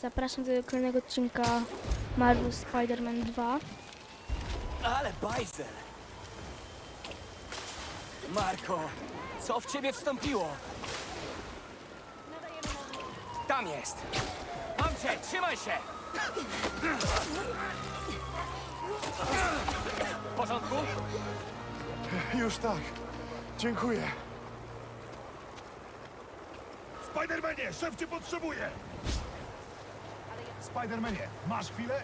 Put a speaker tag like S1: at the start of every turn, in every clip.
S1: zapraszam do kolejnego odcinka Marvel Spider-Man 2.
S2: Ale bajzel! Marko, co w ciebie wstąpiło? Tam jest! Mam cię, trzymaj się! W porządku?
S3: Już tak. Dziękuję.
S4: Spidermanie, szef cię potrzebuje! Spidermanie, masz chwilę?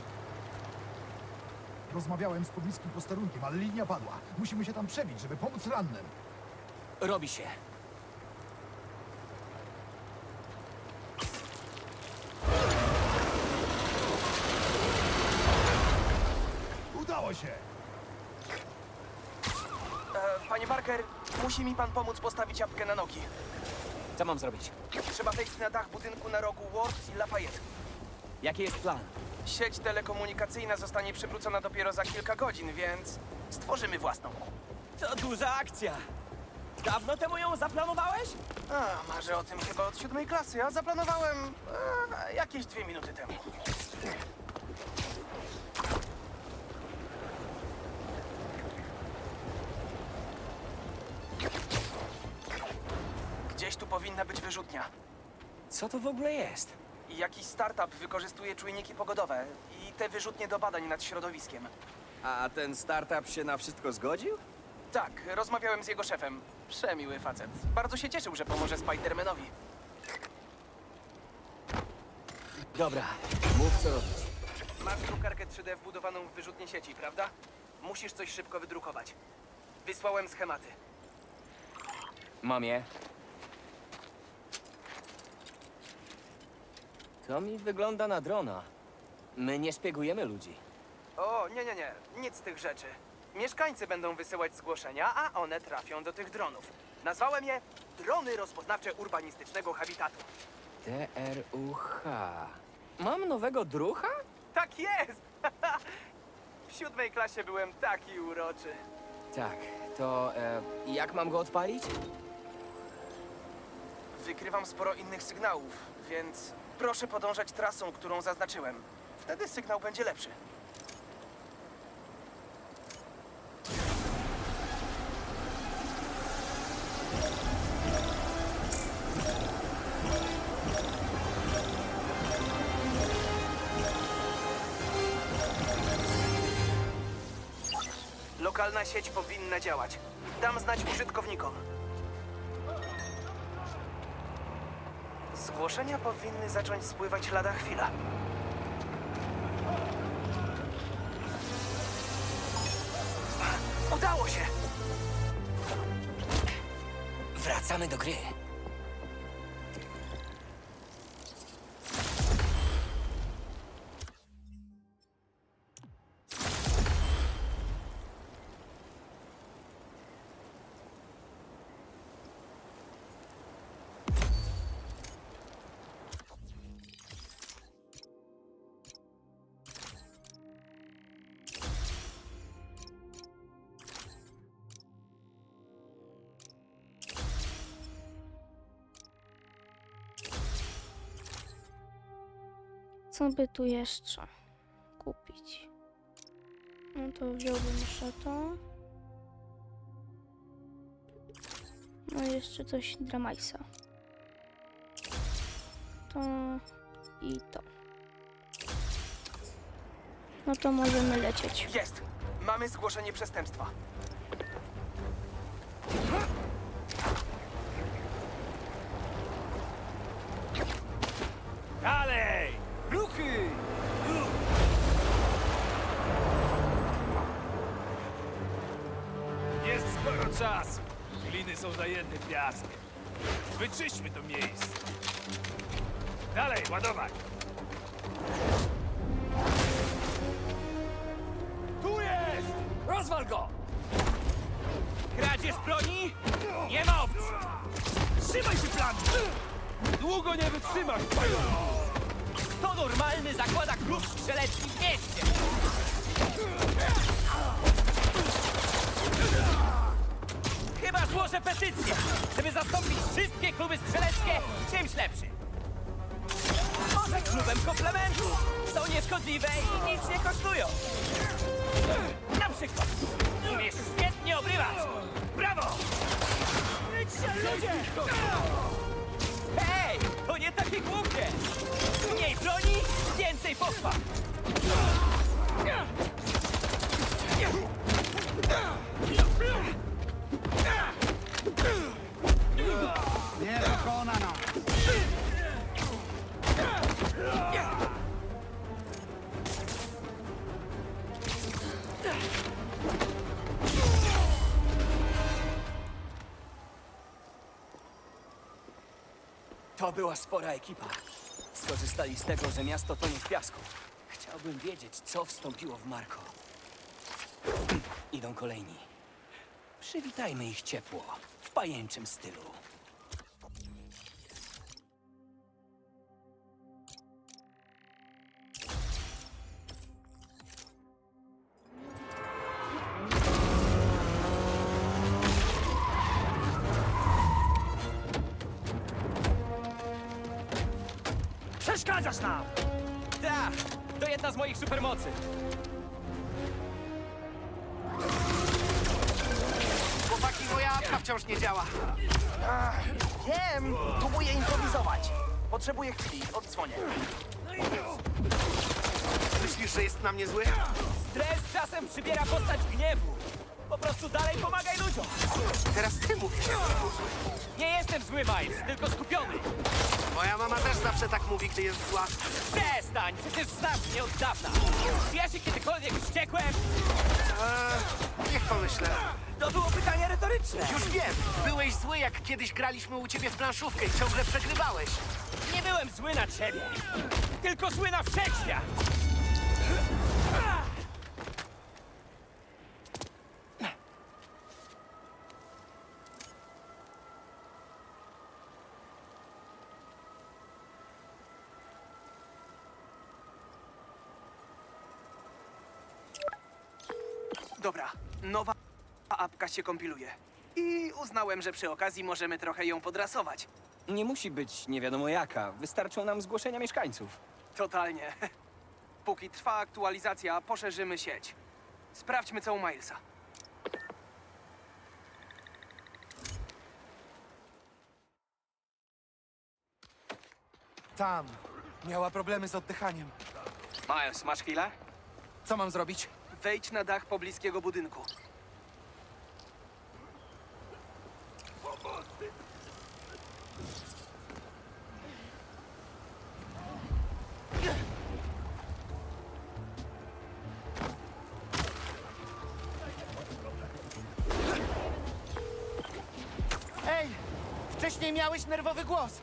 S4: Rozmawiałem z pobliskim posterunkiem, ale linia padła. Musimy się tam przebić, żeby pomóc rannym.
S2: Robi się.
S4: Udało się!
S5: E, Panie Parker, musi mi pan pomóc postawić apkę na nogi.
S2: Co mam zrobić?
S5: Trzeba wejść na dach budynku na rogu Ward i Lafayette.
S2: Jaki jest plan?
S5: Sieć telekomunikacyjna zostanie przywrócona dopiero za kilka godzin, więc stworzymy własną.
S2: To duża akcja! Dawno temu ją zaplanowałeś?
S5: A, marzę o tym chyba od siódmej klasy, a zaplanowałem e, jakieś dwie minuty temu. Gdzieś tu powinna być wyrzutnia.
S2: Co to w ogóle jest?
S5: I jakiś startup wykorzystuje czujniki pogodowe i te wyrzutnie do badań nad środowiskiem.
S2: A ten startup się na wszystko zgodził?
S5: Tak, rozmawiałem z jego szefem. Przemiły facet. Bardzo się cieszył, że pomoże Spidermanowi.
S2: Dobra, mów co robić.
S5: Masz drukarkę 3D wbudowaną w wyrzutnie sieci, prawda? Musisz coś szybko wydrukować. Wysłałem schematy.
S2: Mam je. To mi wygląda na drona. My nie szpiegujemy ludzi.
S5: O, nie, nie, nie. Nic z tych rzeczy. Mieszkańcy będą wysyłać zgłoszenia, a one trafią do tych dronów. Nazwałem je drony rozpoznawcze urbanistycznego habitatu.
S2: TRUH. Mam nowego drucha?
S5: Tak jest! w siódmej klasie byłem taki uroczy.
S2: Tak, to e, jak mam go odpalić?
S5: Wykrywam sporo innych sygnałów, więc proszę podążać trasą, którą zaznaczyłem. Wtedy sygnał będzie lepszy. Lokalna sieć powinna działać. Dam znać użytkownikom. Zgłoszenia powinny zacząć spływać lada chwila. Udało się!
S2: Wracamy do gry.
S1: Co by tu jeszcze kupić? No to wziąłbym jeszcze to. No i jeszcze coś dla Majsa. To i to. No to możemy lecieć.
S5: Jest! Mamy zgłoszenie przestępstwa.
S4: Wyczyśćmy to miejsce. Dalej, ładować! Tu jest!
S2: Rozwal go! Kradzież broni? Nie ma opcji!
S4: Trzymaj się plan! Długo nie wytrzymasz!
S2: To normalny zakłada klub strzelecki w mieście! Złożę petycję, żeby zastąpić wszystkie kluby strzeleckie czymś lepszym. Może klubem komplementów. Są nieszkodliwe i nic nie kosztują. Na przykład, umiesz świetnie obrywać. Brawo! Ludzie! Hej, to nie takie głupie. Mniej broni, więcej pochwał. To była spora ekipa. Skorzystali z tego, że miasto tonie w piasku. Chciałbym wiedzieć, co wstąpiło w Marko. Idą kolejni. Przywitajmy ich ciepło, w pajęczym stylu.
S4: Przeszkadzasz nam!
S2: Tak, to jedna z moich supermocy.
S6: Chłopaki, moja apka wciąż nie działa.
S5: Wiem, próbuję improwizować. Potrzebuję chwili, odzwonię.
S6: Myślisz, że jest na mnie zły?
S2: Stres czasem przybiera postać gniewu. Po prostu dalej pomagaj ludziom.
S6: Teraz ty mówisz.
S2: Nie jestem zły, Miles, tylko skupiony.
S6: Moja mama też zawsze tak mówi, gdy jest zła.
S2: Przestań, przecież znasz mnie od dawna. Wiesz, że kiedykolwiek wściekłem?
S6: Eee, niech pomyślę.
S2: To było pytanie retoryczne.
S6: Już wiem, byłeś zły, jak kiedyś graliśmy u ciebie w planszówkę i ciągle przegrywałeś.
S2: Nie byłem zły na ciebie, tylko zły na wszechświat.
S5: Dobra, nowa apka się kompiluje. I uznałem, że przy okazji możemy trochę ją podrasować.
S2: Nie musi być nie wiadomo jaka. Wystarczą nam zgłoszenia mieszkańców.
S5: Totalnie. Póki trwa aktualizacja, poszerzymy sieć. Sprawdźmy, co u Milesa.
S7: Tam. Miała problemy z oddychaniem.
S2: Miles, masz chwilę?
S7: Co mam zrobić?
S5: Wejdź na dach pobliskiego budynku.
S7: Ej! Wcześniej miałeś nerwowy głos.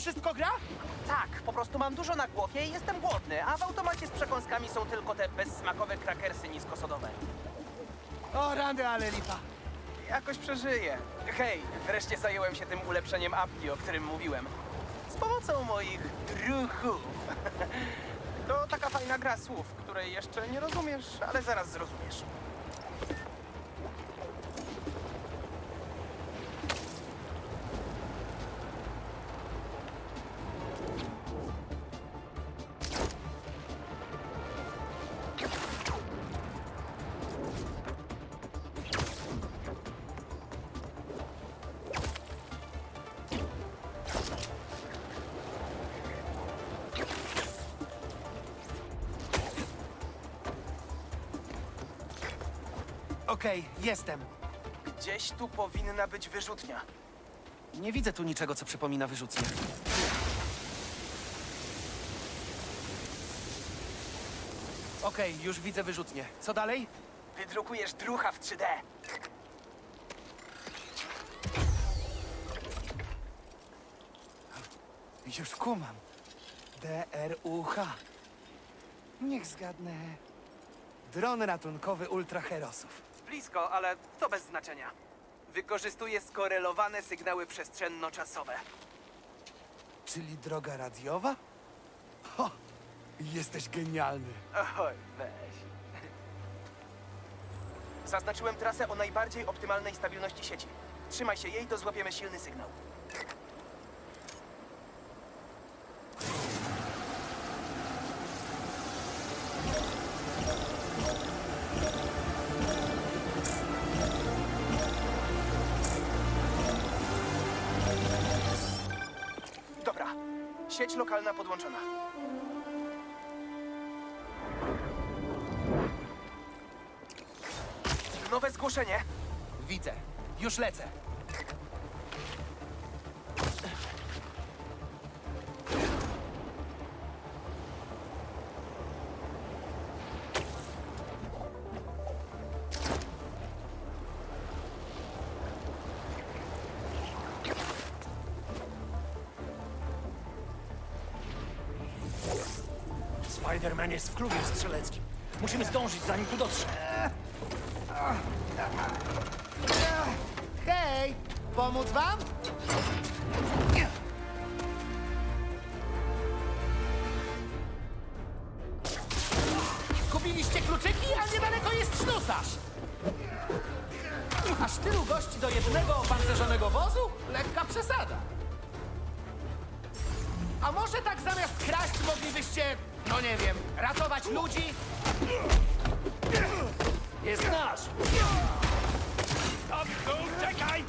S7: Wszystko gra?
S5: Tak, po prostu mam dużo na głowie i jestem głodny, a w automacie z przekąskami są tylko te bezsmakowe krakersy niskosodowe.
S7: O, rany, ale lipa.
S5: Jakoś przeżyję. Hej, wreszcie zająłem się tym ulepszeniem apki, o którym mówiłem. Z pomocą moich druchów. To taka fajna gra słów, której jeszcze nie rozumiesz, ale zaraz zrozumiesz.
S7: Okej, jestem.
S5: Gdzieś tu powinna być wyrzutnia.
S7: Nie widzę tu niczego, co przypomina wyrzucenie. Okej, już widzę wyrzutnię. Co dalej?
S5: Wydrukujesz drucha w 3D.
S7: Już kumam. D-R-U-H. Niech zgadnę. Dron ratunkowy ultraherosów.
S5: Blisko, ale to bez znaczenia. Wykorzystuje skorelowane sygnały przestrzenno-czasowe.
S7: Czyli droga radiowa? Ho! Jesteś genialny.
S5: Oj, weź. Zaznaczyłem trasę o najbardziej optymalnej stabilności sieci. Trzymaj się jej, to złapiemy silny sygnał. Nowe zgłoszenie. Widzę. Już lecę.
S6: Spider-Man jest w klubie strzeleckim. Musimy zdążyć, zanim tu dotrze.
S7: Hej! Pomóc wam? Kupiliście kluczyki, a niedaleko jest ślusarz! Aż tylu gości do jednego opancerzonego wozu? Lekka przesada. A może tak zamiast kraść moglibyście, no nie wiem, ratować ludzi?
S6: Jest nasz!
S4: Tam, tu, czekaj!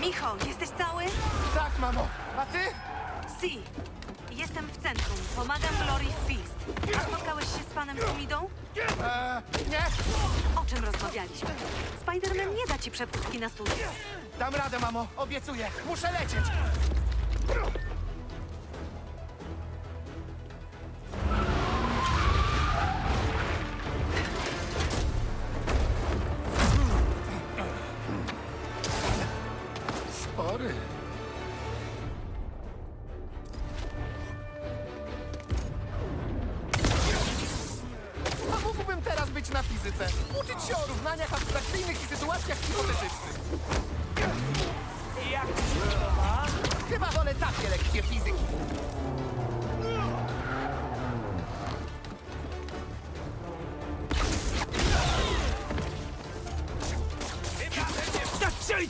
S8: Micho, jesteś cały?
S7: Tak, mamo. A ty?
S8: Si. Jestem w centrum. Pomagam Glory w Feast. A spotkałeś się z panem Sumidą?
S7: Eee, nie.
S8: O czym rozmawialiśmy? Spider-Man nie da ci przepustki na studia.
S7: Dam radę, mamo. Obiecuję. Muszę lecieć.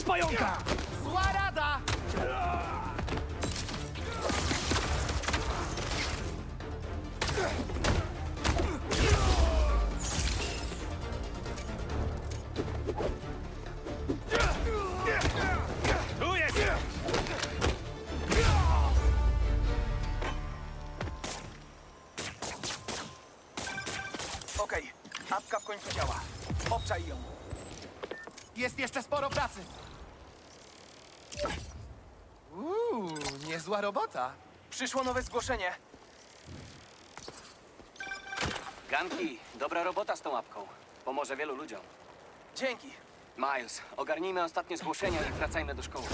S6: Pająka!
S7: Niezła robota.
S5: Przyszło nowe zgłoszenie.
S2: Ganki, dobra robota z tą łapką. Pomoże wielu ludziom.
S5: Dzięki.
S2: Miles, ogarnijmy ostatnie zgłoszenia i wracajmy do szkoły.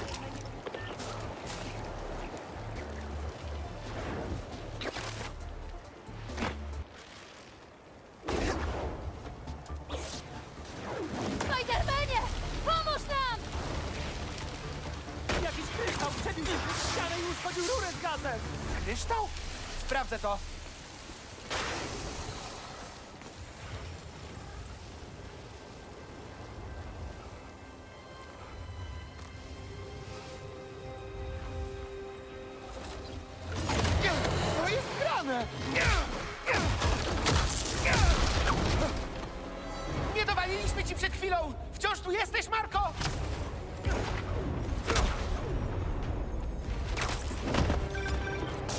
S7: Nie dowaliliśmy ci przed chwilą! Wciąż tu jesteś, Marko?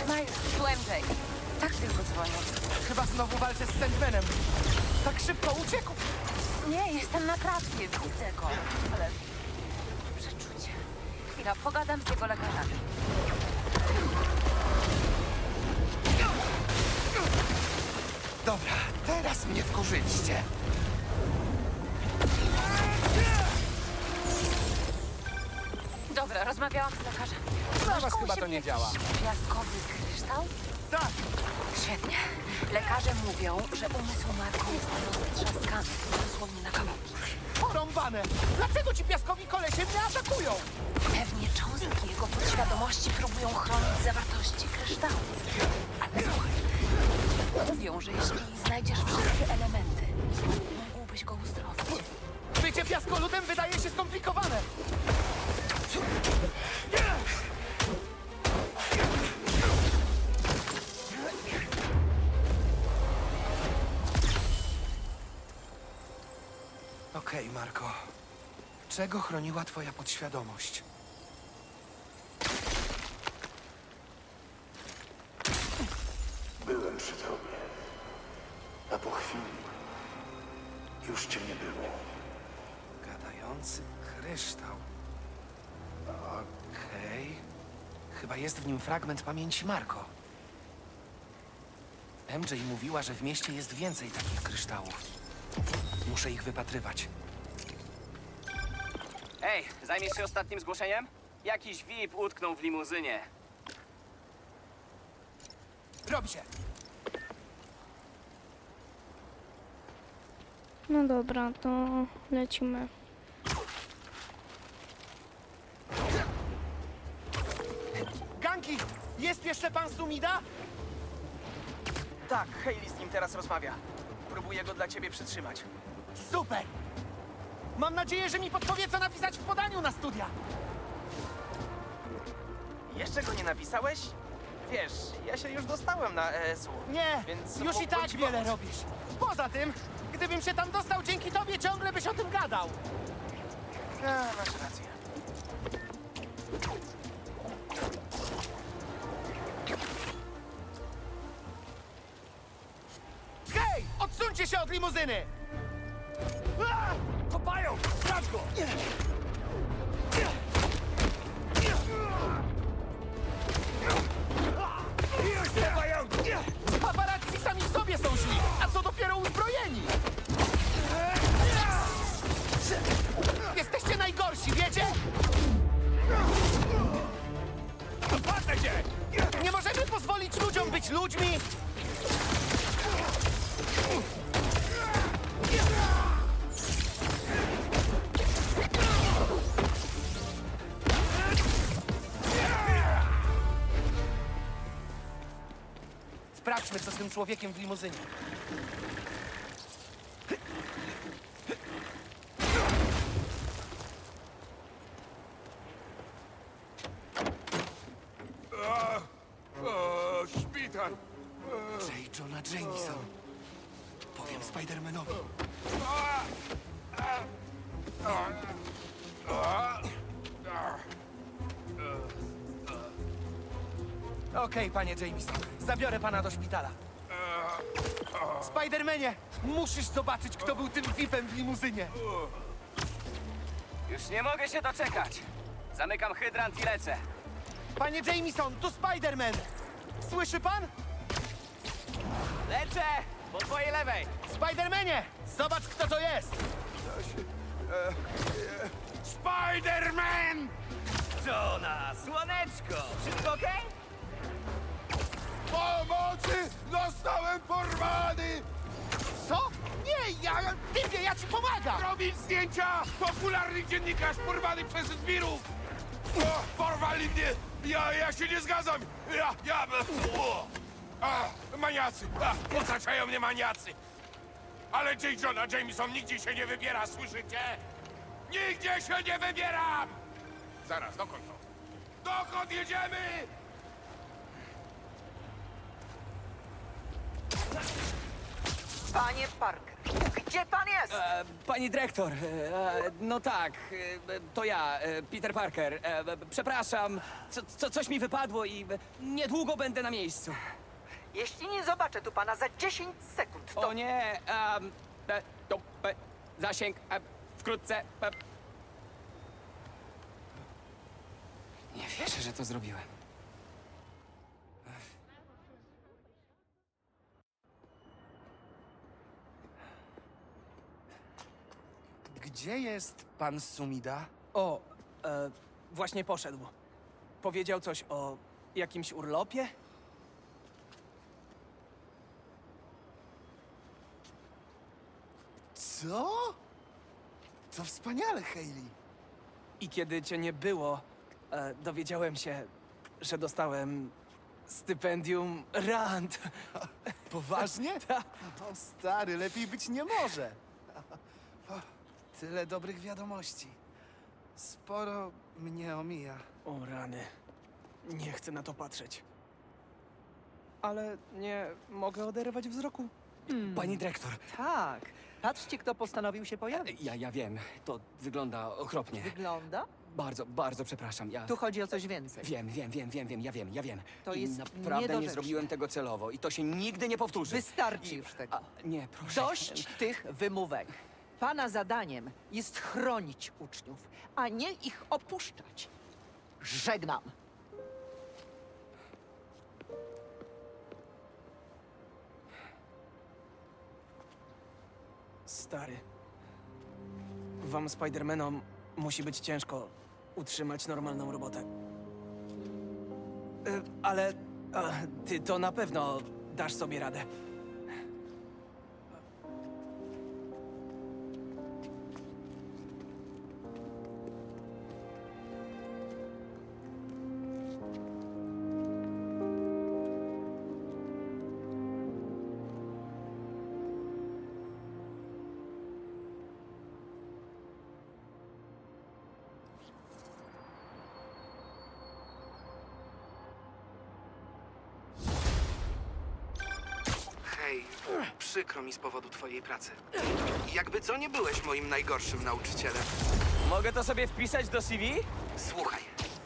S9: Miles, tu MJ. Tak tylko dzwonię.
S7: Chyba znowu walczę z Sandmanem. Tak szybko uciekł.
S9: Nie, jestem na trawce, widzę go. Ale... Przeczucie. Chwila, pogadam z jego lekarzami.
S7: Teraz mnie wkurzyliście.
S9: Dobra, rozmawiałam z lekarzem.
S7: Dla was chyba to nie działa.
S9: Piaskowy kryształ?
S7: Tak,
S9: Świetnie. Lekarze mówią, że umysł Marka jest roztrzaskany, dosłownie na kawałki.
S7: porąbane. Dlaczego ci piaskowi kolesie mnie atakują?
S9: Pewnie cząstki jego podświadomości próbują chronić zawartości kryształu. Ale słuchaj, mówią, że jeśli znajdziesz wszystkie elementy, mógłbyś go uzdrowić.
S7: Bycie piaskoludem wydaje się skomplikowane. Okej, Marko. Czego chroniła twoja podświadomość? Fragment pamięci Marko. MJ mówiła, że w mieście jest więcej takich kryształów. Muszę ich wypatrywać.
S2: Ej, zajmiesz się ostatnim zgłoszeniem? Jakiś VIP utknął w limuzynie.
S7: Robi się!
S1: No dobra, to lecimy.
S7: Jeszcze pan Sumida?
S5: Tak, Hayley z nim teraz rozmawia. Próbuję go dla ciebie przytrzymać.
S7: Super! Mam nadzieję, że mi podpowie, co napisać w podaniu na studia.
S5: Jeszcze go nie napisałeś? Wiesz, ja się już dostałem na ESU.
S7: Nie,
S5: Więc
S7: już i
S5: mógłbym
S7: tak
S5: ci
S7: wiele
S5: pomóc.
S7: robisz. Poza tym, gdybym się tam dostał dzięki tobie, ciągle byś o tym gadał.
S5: A, masz rację.
S7: Limuzyny!
S4: Kopają! Sprawdź go!
S7: Sprawdźmy, co z tym człowiekiem w limuzynie. Okej, panie Jameson. Zabiorę pana do szpitala. Spidermanie, musisz zobaczyć, kto był tym VIP-em w limuzynie.
S2: Już nie mogę się doczekać. Zamykam hydrant i lecę.
S7: Panie Jameson, tu Spiderman. Słyszy pan?
S2: Lecę! Po twojej lewej!
S7: Spidermanie, zobacz, kto to jest.
S3: Spider-Man!
S2: Żona, słoneczko! Wszystko okej?
S3: Pomocy! Zostałem porwany!
S7: Co? Nie, ja, typie, ja ci pomagam.
S3: Robić zdjęcia! Popularny dziennikarz porwany przez zbirów! O, porwali mnie! Ja, ja się nie zgadzam! Ja, ja... O, a, maniacy! A, otaczają mnie maniacy! Ale J. Johna Jameson nigdzie się nie wybiera, słyszycie? Nigdzie się nie wybieram! Zaraz, dokąd to? Dokąd jedziemy?
S6: Panie Parker, gdzie pan jest?
S2: E, pani dyrektor, e, no tak, e, to ja, e, Peter Parker. E, przepraszam, co, co, coś mi wypadło i niedługo będę na miejscu.
S6: Jeśli nie zobaczę tu pana za 10 sekund, to...
S2: O nie, em, e, to e, zasięg e, wkrótce. E. Nie wierzę, że to zrobiłem.
S7: Gdzie jest pan Sumida?
S5: O, e, właśnie poszedł. Powiedział coś o jakimś urlopie?
S7: Co? To wspaniale, Hayley.
S5: I kiedy cię nie było, e, dowiedziałem się, że dostałem stypendium Rand.
S7: Poważnie? O, stary, lepiej być nie może. Tyle dobrych wiadomości. Sporo mnie omija.
S5: O rany. Nie chcę na to patrzeć. Ale nie mogę oderwać wzroku.
S2: Pani dyrektor,
S5: Tak.
S10: Patrzcie, kto postanowił się pojawić.
S2: Ja, ja wiem, to wygląda okropnie.
S10: Wygląda?
S2: Bardzo, bardzo przepraszam. Ja
S10: Tu chodzi o coś więcej.
S2: wiem, wiem, wiem, wiem, wiem, ja wiem, ja wiem.
S10: To
S2: I
S10: jest
S2: naprawdę nie
S10: niedorzeczne.
S2: zrobiłem tego celowo i to się nigdy nie powtórzy.
S10: Wystarczy
S2: I-
S10: już tego.
S2: A, nie, proszę.
S10: Dość tych wymówek. Pana zadaniem jest chronić uczniów, a nie ich opuszczać. Żegnam.
S5: Stary. Wam Spidermanom musi być ciężko utrzymać normalną robotę. E, Ale ty to na pewno dasz sobie radę.
S11: Hej, przykro mi z powodu twojej pracy. Jakby co, nie byłeś moim najgorszym nauczycielem.
S2: Mogę to sobie wpisać do CV?
S11: Słuchaj,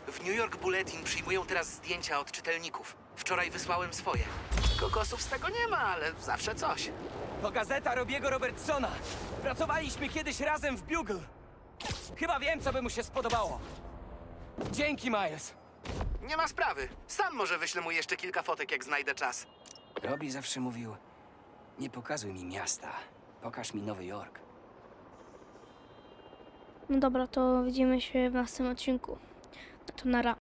S11: w New York Bulletin przyjmują teraz zdjęcia od czytelników. Wczoraj wysłałem swoje. Kokosów z tego nie ma, ale zawsze coś.
S2: To gazeta Robiego Robertsona. Pracowaliśmy kiedyś razem w Bugle. Chyba wiem, co by mu się spodobało. Dzięki, Miles.
S11: Nie ma sprawy. Sam może wyślę mu jeszcze kilka fotek, jak znajdę czas.
S2: Robi zawsze mówił, nie pokazuj mi miasta, pokaż mi Nowy Jork.
S1: No dobra, to widzimy się w następnym odcinku. No to nara.